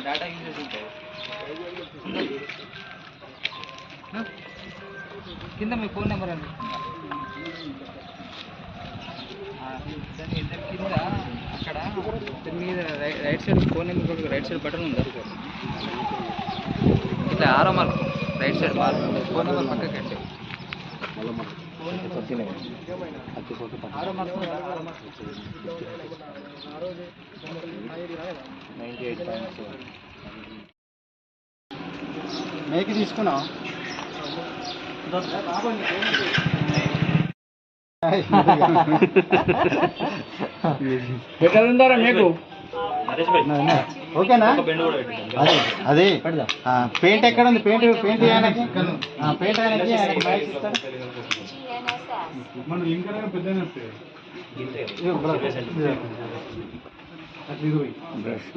Data ఉంటాయి. ఆ? కింద మీ ఫోన్ నెంబర్ అనిపిస్తుందా దాని దాని కింద అక్కడ మీద right side phone number right side button ఉందా ఇట్లా arrow mark right side mark phone number పక్కకి కట్టే. మేకి తీసుకున్నావు ఎక్కడ ఉందారా మీకు ఓకేనా అదే అదే ఆ, పెయింట్ ఎక్కడ ఉంది పెయింట్ పెయింట్ ఆయనకి ఆ, పెయింట్ ఆయనకి ఆయనకి మైక్ ఇస్తాడు ఇదిగో బ్రష్.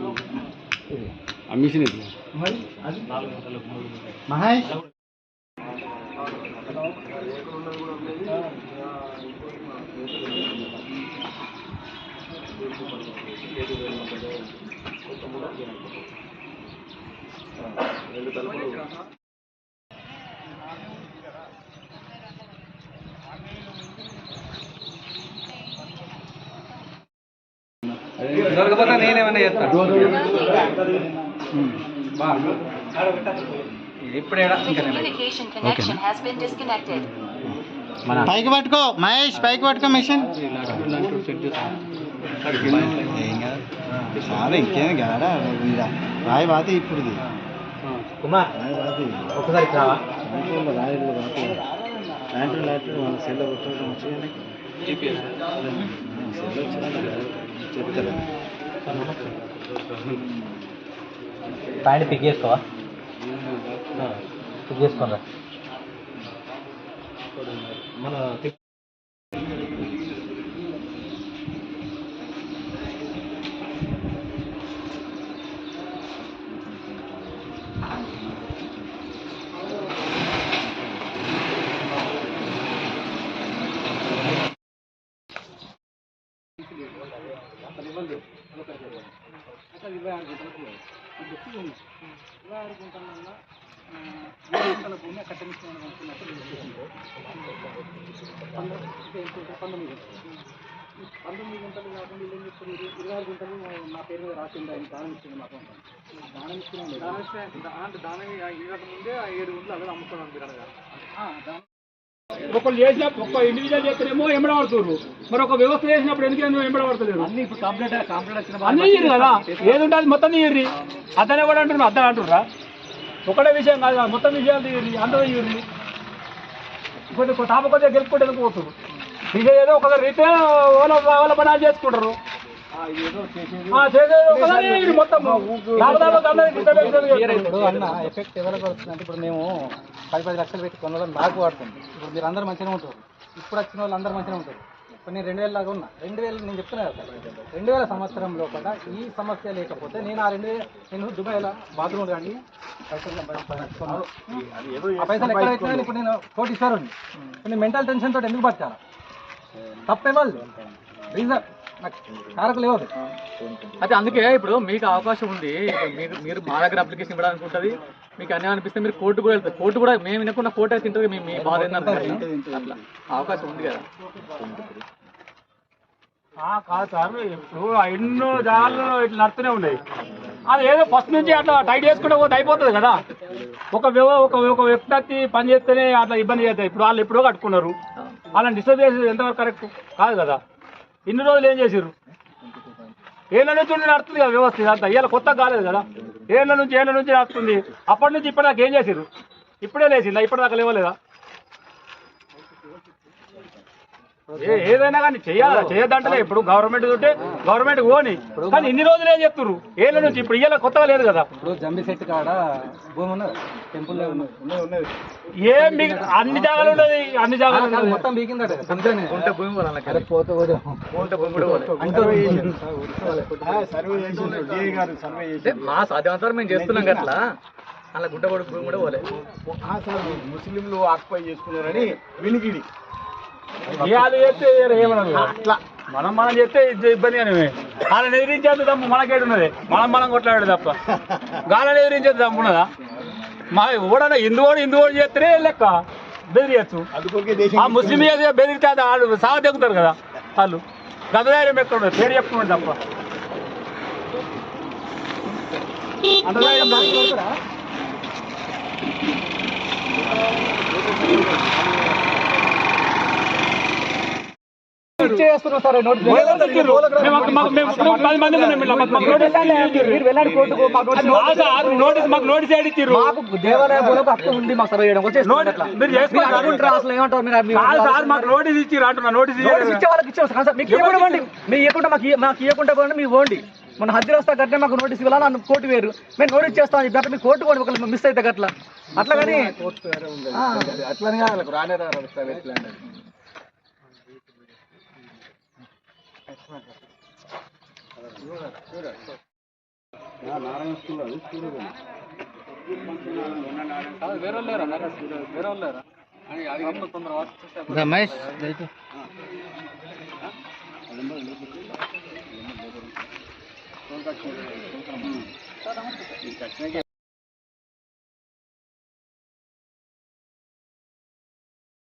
మరి అది? మహేష్? దొరకపోతే నేనేమన్నా చేస్తాను. పైకి పట్టుకో మహేష్ పైకి పట్టుకో మిషన్. చాలా ఇంకేం గాడా రాయి బాత ఇప్పుడు కుమార్ రాయి బాత ఒకసారి లాంటి లాంటి వచ్చి ప్యాంట్ పిక్ చేసుకోవా? పిక్ చేసుకోరా మన పంతొమ్మిది గంటలు కాకుండా వీళ్ళు ఏం చెప్తున్నారు ఇరవై ఆరు గంటలు నా పేరు మీద రాసింది ఆయన దానం ఇచ్చింది మాకు దానం ఇచ్చింది దానం అంటే దానం ఇవ్వకముందే ఆ ఏడు గుంటలు అలా అమ్ముకున్నాను మీరు అనగా దానం ఒకళ్ళు చేసిన ఒక ఇండివిజువల్ చేస్తేనేమో ఎంబడబడుతున్నారు మరి ఒక వ్యవస్థ చేసినప్పుడు ఎందుకు ఎందుకు ఎంబడబడతలేరు అన్ని ఇప్పుడు కంప్లీట్ కంప్లీట్ వచ్చిన అన్నీ ఇయ్యరు కదా. ఏది ఉంటే అది మొత్తం ఇయ్యర్రి అతనే కూడా అంటున్నారు అతను అంటుర్రా. ఒకటే విషయం కాదు మొత్తం విషయాలు తీయర్రి అందరూ ఇయ్యర్రి ఇప్పుడు తాప కొద్దిగా గెలుపుకుంటే ఎందుకు పోతున్నారు ఇక ఏదో ఒక రీతే వాళ్ళ వాళ్ళ పని చేసుకుంటారు. ఇప్పుడు అన్న ఎఫెక్ట్ ఎవరికి వస్తుందంటే ఇప్పుడు మేము పది పది లక్షలు పెట్టి కొనడం నాకు వాడుతుంది. ఇప్పుడు మీరు అందరూ మంచిగా ఉంటారు. ఇప్పుడు వచ్చిన వాళ్ళు అందరూ మంచిగా ఉంటారు. ఇప్పుడు నేను రెండు వేల లాగా ఉన్నా. రెండు వేలు నేను చెప్తున్నా కదా రెండు వేల సంవత్సరం లోపల ఈ సమస్య లేకపోతే నేను ఆ రెండు వేలు నేను దుబాయ్లో బాత్రూమ్ కానీ పైసలు. ఆ పైసలు ఎక్కడ పెట్టినా ఇప్పుడు నేను కోటి ఇస్తారు ఇప్పుడు నేను మెంటల్ టెన్షన్ తోటి ఎందుకు బతకాలి? తప్పే వాళ్ళు. రీజన్ కారకులు అయితే అందుకే ఇప్పుడు మీకు అవకాశం ఉంది. మీరు మీరు మా దగ్గర అప్లికేషన్ ఇవ్వడానికి ఉంటుంది. మీకు అన్నీ అనిపిస్తే మీరు కోర్టు కూడా వెళ్తారు. కోర్టు కూడా మేము వినకుండా కోర్టు అయితే తింటుంది మీ మీ బాధ అట్లా. అవకాశం ఉంది కదా. కాదు సార్ ఇప్పుడు ఎన్నో జాగాల్లో ఇట్లా నడుతూనే ఉన్నాయి. అది ఏదో ఫస్ట్ నుంచి అట్లా టైట్ చేసుకుంటే పోతే అయిపోతుంది కదా. ఒక ఒక ఒక వ్యక్తి పని చేస్తేనే అట్లా ఇబ్బంది చేస్తాయి ఇప్పుడు వాళ్ళు ఎప్పుడో కట్టుకున్నారు. వాళ్ళని డిస్టర్బ్ చేసేది ఎంతవరకు కరెక్ట్ కాదు కదా. ఇన్ని రోజులు ఏం చేసారు ఏళ్ళ నుంచి ఉండి నడుస్తుంది కదా వ్యవస్థ ఇదంతా. ఇవాళ కొత్త కాలేదు కదా. ఏళ్ళ నుంచి ఏళ్ళ నుంచి నడుస్తుంది. అప్పటి నుంచి ఇప్పటిదాకా ఏం చేసారు ఇప్పుడే లేచిందా? ఇప్పటిదాకా లేవలేదా? ఏ- ఏదైనా కానీ చేయాలి? చేయొద్దంటే ఇప్పుడు గవర్నమెంట్ ఉంటే గవర్నమెంట్ ఓని కానీ ఇన్ని రోజులు ఏం చెప్తున్నారు ఏళ్ళ నుంచి ఇప్పుడు ఇవాళ కొత్తగా లేదు కదా. ఇప్పుడు జంబి సెట్ కాడ భూమి ఉన్నది. టెంపుల్ ఏం అన్ని జాగాలు ఉండదు అన్ని జాగాలు మొత్తం బీకిందట మా సాధ్యమంతా మేము చేస్తున్నాం అట్లా అలా గుంట కూడా భూమి కూడా పోలే ముస్లింలు ఆక్యుపై చేసుకున్నారని వినికిడి. అట్లా. మనం మనం చేస్తే ఇది ఇబ్బంది అని వాళ్ళని ఎదిరించేది తప్పు మనకేడు ఉన్నది మనం మనం కొట్లాడు తప్ప. గాలని ఎదిరించేది తప్పు ఉన్నదా? మా ఓడన హిందువుడు హిందువుడు చేస్తేనే లెక్క బెదిరియచ్చు. ఆ ముస్లిం చేస్తే బెదిరితే వాళ్ళు సాగ తెగుతారు కదా వాళ్ళు. గదధైర్యం ఎక్కడ పేరు చెప్పుకున్నాడు తప్ప. అంత మాకు నోటీస్ హక్కు ఉంది మాకు చేయడం. మీరు చేసుకోండి. అనుకుంటారా అసలు ఏమంటారు? మీరు మీరు కాదు సార్ మాకు నోటీస్ అంటున్నా ఇచ్చే వాళ్ళకి ఇచ్చాం సార్ మీకు ఇవ్వండి ఇవ్వకుండా మాకు ఇవ్వకుండా పోండి మీరు పోండి. మన హద్దులు వస్తా గట్టే మాకు నోటీస్ ఇవ్వాలా నన్ను కోర్టు వేరు. మేము నోటీస్ చేస్తాం గట్ల మీరు కోర్టు పోండి ఒకళ్ళు మిస్ అయితే గట్ల. అట్లా కానీ అట్లని కాదు రానే రాదు వేరే లేరా వేరే లేరా